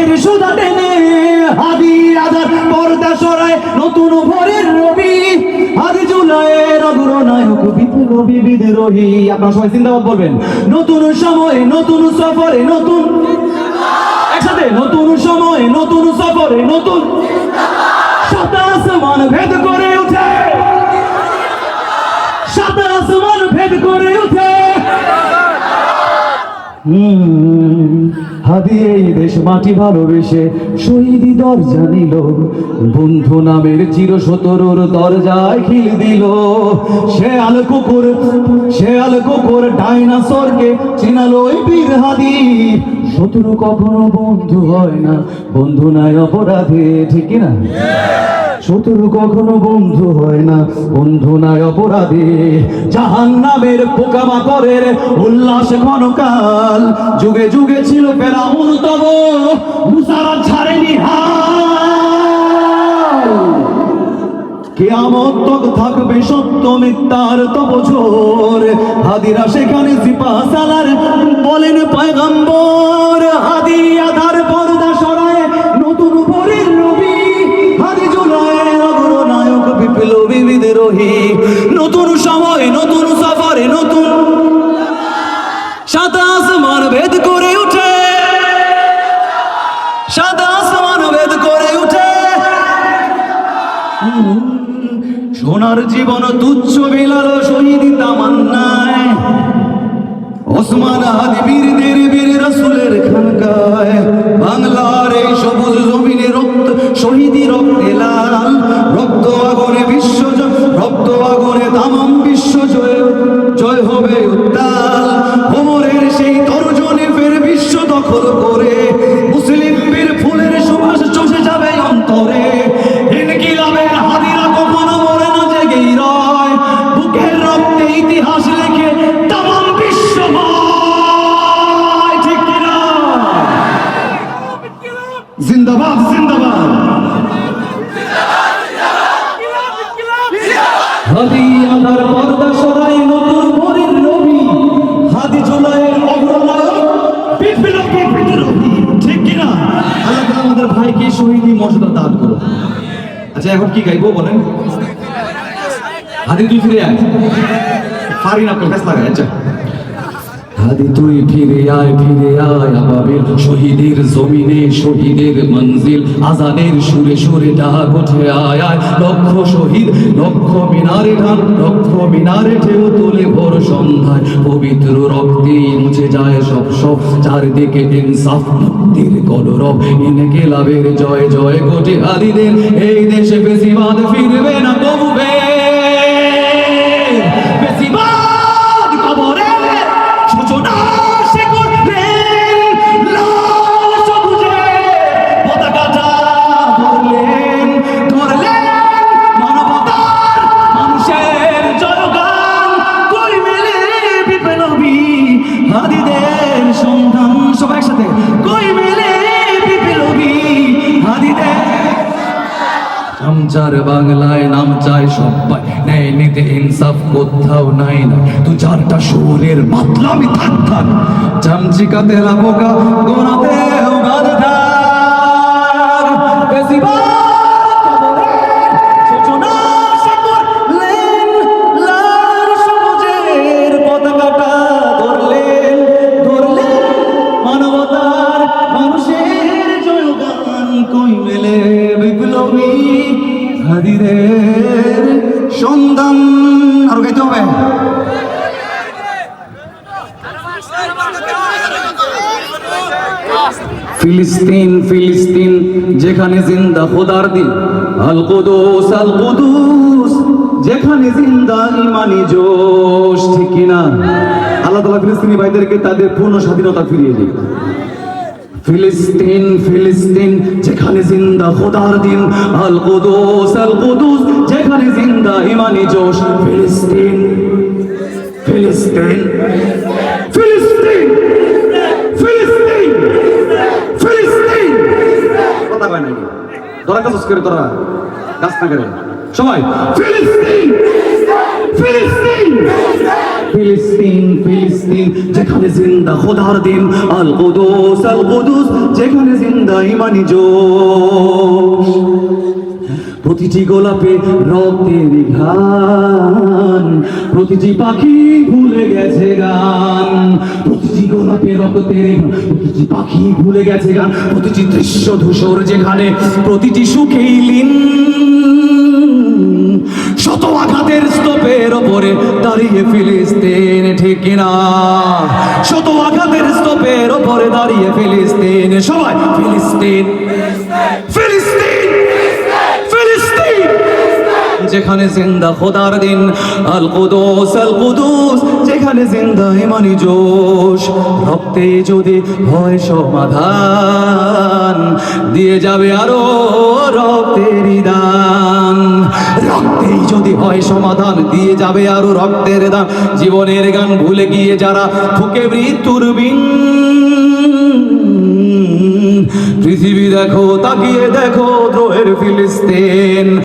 চোখের সুদা টেনে হাদি আধার পর্দা সরায় নতুন ভোরের রবি। হাদি জুলাইয়ের অগ্রনায়ক বিপ্লবী বিদ্রোহী আপনারা সবাই জিন্দাবাদ বলবেন নতুন সময়ে নতুন সফরে নতুন। একসাথে নতুন সময়ে নতুন সফরে নতুন। সাদা আসমান ভেদ করে উঠে। সাদা আসমান ভেদ করে উঠে। হুম, হাদি এই দেশ মাটি ভালোবেসে শহীদি দরজা নিল। বন্ধু নামের চির সতরুর দরজায় খিল দিল। সে আল কুকুর সে আল কুকুর ডাইনাসরকে চিনালো ওই বীর হাদি। শত্রু কখনো বন্ধু হয় না। বন্ধু নাই অপরাধে, ঠিক কি না শত্রু কখনো বন্ধু হয় না, বন্ধু নাই অপরাধী। জাহান নামের পোকামাকড়ের উল্লাস ক্ষণকাল। যুগে যুগে ছিল ফেরাউন তব, মুসারা ছাড়েনি হাল। কেয়ামত তক থাকবে সত্য মিথ্যার তব হাদিরা সেখানে সিপা সালার বলেন, পয়গম্বর, হাদি আধার পর্দা সরায়, নতুন ভোরের রবি, হাদি জুলাইয়ের অগ্রনায়ক, বিপ্লবী বিদ্রোহী নতুন সময়, নতুন সফরে, নতুন সাদা আসমান ভেদ করে উঠে। সাদা আসমান ভেদ করে উঠে। সোনার জীবন তুচ্ছ বিলাল শহীদ তামান্নায়। ওসমান আদি জিন্দাবাদ জিন্দাবাদ। হাদি আধার পর্দা সরাই নতুন ভোরের নবী। হাদি জুলাইয়ের অগ্রনায়ক বিপ্লবী বিদ্রোহী ঠিক কিনা? আল্লাহ তাআলা আমাদের ভাইকে শহীদি মর্যাদা দান করো আচ্ছা এখন কি গাইবো বলেন? হাদি পারি না প্রকাশ লাগায় আচ্ছা। হাদি তুই ফিরে আয় ফিরে আয় শহীদের জমিনে, শহীদের মঞ্জিল। আজানের সুরে সুরে আয় আয়। লক্ষ শহীদ লক্ষ মিনারে ঢাল লক্ষ মিনারে ভোর সন্ধ্যায়। পবিত্র রক্তে মুছে যায় সব সব, চারিদিকে ইনসাফ, মুক্তির কলরব। ইনকে লাভের জয় জয় কোটি হাদিদের এই দেশে বেশিবাদ ফিরবে না কবুবে বেশিবাদ আমচার বাংলায় নাম চাই সবাই নেই নিতে, ইনসাফ কোথাও নাই না। তুই চারটা সুরের মাতলামি থাক থাক। চামচিকাতে তেলা পোকা গোনাতে বেশিবার সন্ধান আরও গাইতে হবে। ফিলিস্তিন ফিলিস্তিন, যেখানে জিন্দা খোদার দিন। আল কুদুস আল কুদুস, যেখানে জিন্দা ইমানি জোশ, ঠিক কিনা? আল্লাহ তাআলা ফিলিস্তিনি ভাইদেরকে তাদের পূর্ণ স্বাধীনতা ফিরিয়ে দিন ফিলিস্তিন ফিলিস্তিন, যেখানে জিন্দা খোদার দিন। আল কুদুস আল কুদুস যেখানে জিন্দা ইমানি জোশ। ফিলিস্তিন। ফিলিস্তিন। ফিলিস্তিন। ফিলিস্তিন। ফিলিস্তিন। কথা কয় নাকি তোরা কাজ করে তোরা গাছ না করে। সবাই ফিলিস্তিন। ফিলিস্তিন। ফিলিস্তিন ফিলিস্তিন যেখানে জিন্দা খোদার দিন আল কুদুস আল কুদুস যেখানে জিন্দা ইমানি জোশ। প্রতিটি গোলাপে রক্তের ঘান প্রতিটি পাখি ভুলে গেছে গান, প্রতিটি গোলাপে রক্তের প্রতিটি পাখি ভুলে গেছে গান, প্রতিটি দৃশ্য ধূসর যেখানে প্রতিটি সুখেই লীন। শত আঘাতের স্তূপের ওপরে দাঁড়িয়ে ফিলিস্তিন ঠিক না শত আঘাতের স্তূপের ওপরে দাঁড়িয়ে ফিলিস্তিন, সবাই ফিলিস্তিন ফিলিস্তিন যেখানে জিন্দা খোদার দিন, আল কুদুস আল কুদুস, যেখানে জিন্দা ইমানি জোশ, রক্তে যদি হয় সমাধান, দিয়ে যাবে আরও রক্তের দান রক্তেই যদি হয় সমাধান, দিয়ে যাবে আরও রক্তের দান। জীবনের গান ভুলে গিয়ে যারা ফুকে মৃত্যুর বিন, পৃথিবী দেখো, তাকিয়ে দেখো, দ্রোহের ফিলিস্তিন।